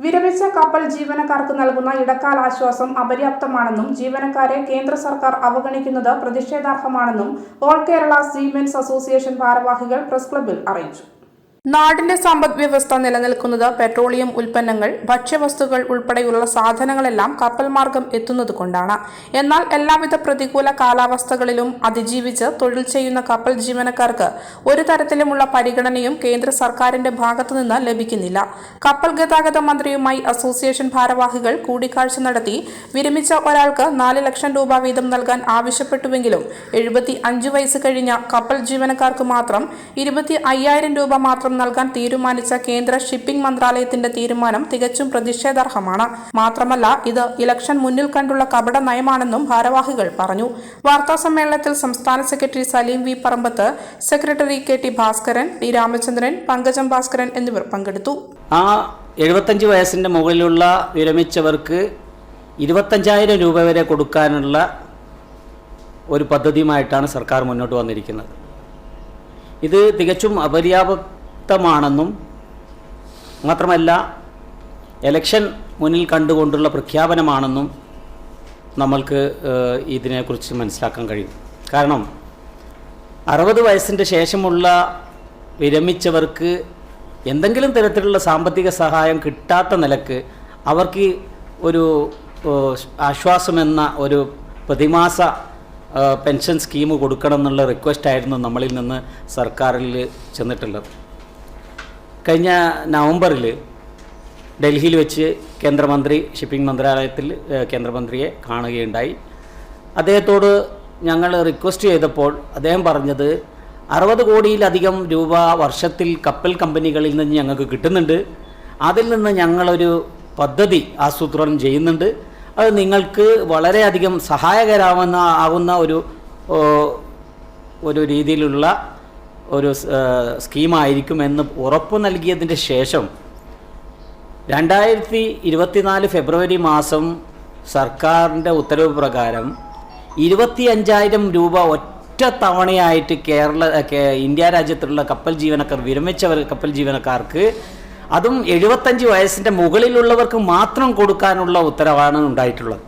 വിരമിച്ച കപ്പൽ ജീവനക്കാർക്ക് നൽകുന്ന ഇടക്കാല ആശ്വാസം അപര്യാപ്തമാണെന്നും ജീവനക്കാരെ കേന്ദ്ര സർക്കാർ അവഗണിക്കുന്നത് പ്രതിഷേധാർഹമാണെന്നും ഓൾ കേരള സീമെൻസ് അസോസിയേഷൻ ഭാരവാഹികൾ പ്രസ് ക്ലബിൽ അറിയിച്ചു. നാടിന്റെ സമ്പദ് വ്യവസ്ഥ നിലനിൽക്കുന്നത് പെട്രോളിയം ഉൽപ്പന്നങ്ങൾ ഭക്ഷ്യവസ്തുക്കൾ ഉൾപ്പെടെയുള്ള സാധനങ്ങളെല്ലാം കപ്പൽ മാർഗം എത്തുന്നത് കൊണ്ടാണ് എന്നാൽ എല്ലാവിധ പ്രതികൂല കാലാവസ്ഥകളിലും അതിജീവിച്ച് തൊഴിൽ ചെയ്യുന്ന കപ്പൽ ജീവനക്കാർക്ക് ഒരു തരത്തിലുമുള്ള പരിഗണനയും കേന്ദ്ര സർക്കാരിന്റെ ഭാഗത്തുനിന്ന് ലഭിക്കുന്നില്ല. കപ്പൽ ഗതാഗത മന്ത്രിയുമായി അസോസിയേഷൻ ഭാരവാഹികൾ കൂടിക്കാഴ്ച നടത്തി വിരമിച്ച ഒരാൾക്ക് നാല് ലക്ഷം രൂപ വീതം നൽകാൻ ആവശ്യപ്പെട്ടുവെങ്കിലും എഴുപത്തി അഞ്ച് വയസ്സ് കഴിഞ്ഞ കപ്പൽ ജീവനക്കാർക്ക് മാത്രം ഇരുപത്തി അയ്യായിരം രൂപ മാത്രം നൽകാൻ തീരുമാനിച്ച കേന്ദ്ര ഷിപ്പിംഗ് മന്ത്രാലയത്തിന്റെ തീരുമാനം തികച്ചും പ്രതിഷേധാർഹമാണ്. മാത്രമല്ല ഇത് ഇലക്ഷൻ മുന്നിൽ കണ്ടുള്ള കപട നയമാണെന്നും ഭാരവാഹികൾ പറഞ്ഞു. വാർത്താ സമ്മേളനത്തിൽ സംസ്ഥാന secretary Saleem V. Parambath secretary K. T. Bhaskaran T Ramachandran Pankajam Bhaskaran എന്നിവർ പങ്കെടുത്തു. ആ എഴുപത്തഞ്ച് വയസ്സിന്റെ മുകളിലുള്ള വിരമിച്ചവർക്ക് ഇരുപത്തഞ്ചായിരം രൂപ വരെ കൊടുക്കാനുള്ള ഒരു പദ്ധതിയുമായിട്ടാണ് സർക്കാർ മുന്നോട്ട് വന്നിരിക്കുന്നത്. ഇത് തികച്ചും അപര്യാപ്തമാണെന്നും മാത്രമല്ല എലക്ഷൻ മുന്നിൽ കണ്ടുകൊണ്ടുള്ള പ്രഖ്യാപനമാണെന്നും നമ്മൾക്ക് ഇതിനെക്കുറിച്ച് മനസ്സിലാക്കാൻ കഴിയും. കാരണം അറുപത് വയസ്സിന്റെ ശേഷമുള്ള വിരമിച്ചവർക്ക് എന്തെങ്കിലും തരത്തിലുള്ള സാമ്പത്തിക സഹായം കിട്ടാത്ത നിലയ്ക്ക് അവർക്ക് ഒരു ആശ്വാസമെന്ന ഒരു പ്രതിമാസ പെൻഷൻ സ്കീം കൊടുക്കണം എന്നുള്ള റിക്വസ്റ്റ് ആയിരുന്നു നമ്മളിൽ നിന്ന് സർക്കാരിൽ ചെന്നിട്ടുള്ളത്. കഴിഞ്ഞ നവംബറിൽ ഡൽഹിയിൽ വെച്ച് കേന്ദ്രമന്ത്രി ഷിപ്പിംഗ് മന്ത്രാലയത്തിൽ കേന്ദ്രമന്ത്രിയെ കാണുകയുണ്ടായി. അദ്ദേഹത്തോട് ഞങ്ങൾ റിക്വസ്റ്റ് ചെയ്തപ്പോൾ അദ്ദേഹം പറഞ്ഞത് അറുപത് കോടിയിലധികം രൂപ വർഷത്തിൽ കപ്പൽ കമ്പനികളിൽ നിന്ന് ഞങ്ങൾക്ക് കിട്ടുന്നുണ്ട്. അതിൽ നിന്ന് ഞങ്ങളൊരു പദ്ധതി ആസൂത്രണം ചെയ്യുന്നുണ്ട്. അത് നിങ്ങൾക്ക് വളരെയധികം സഹായകരാവുന്ന ആകുന്ന ഒരു ഒരു രീതിയിലുള്ള ഒരു സ്കീമായിരിക്കും എന്ന് ഉറപ്പ് നൽകിയതിന്റെ ശേഷം രണ്ടായിരത്തി ഇരുപത്തിനാല് ഫെബ്രുവരി മാസം സർക്കാരിന്റെ ഉത്തരവ് പ്രകാരം ഇരുപത്തി അഞ്ചായിരം രൂപ ഒറ്റ തവണയായിട്ട് കേരള ഇന്ത്യ രാജ്യത്തുള്ള കപ്പൽ ജീവനക്കാർ വിരമിച്ചവർ കപ്പൽ ജീവനക്കാർക്ക് അതും എഴുപത്തഞ്ച് വയസ്സിന്റെ മുകളിലുള്ളവർക്ക് മാത്രം കൊടുക്കാനുള്ള ഉത്തരവാണ് ഉണ്ടായിട്ടുള്ളത്.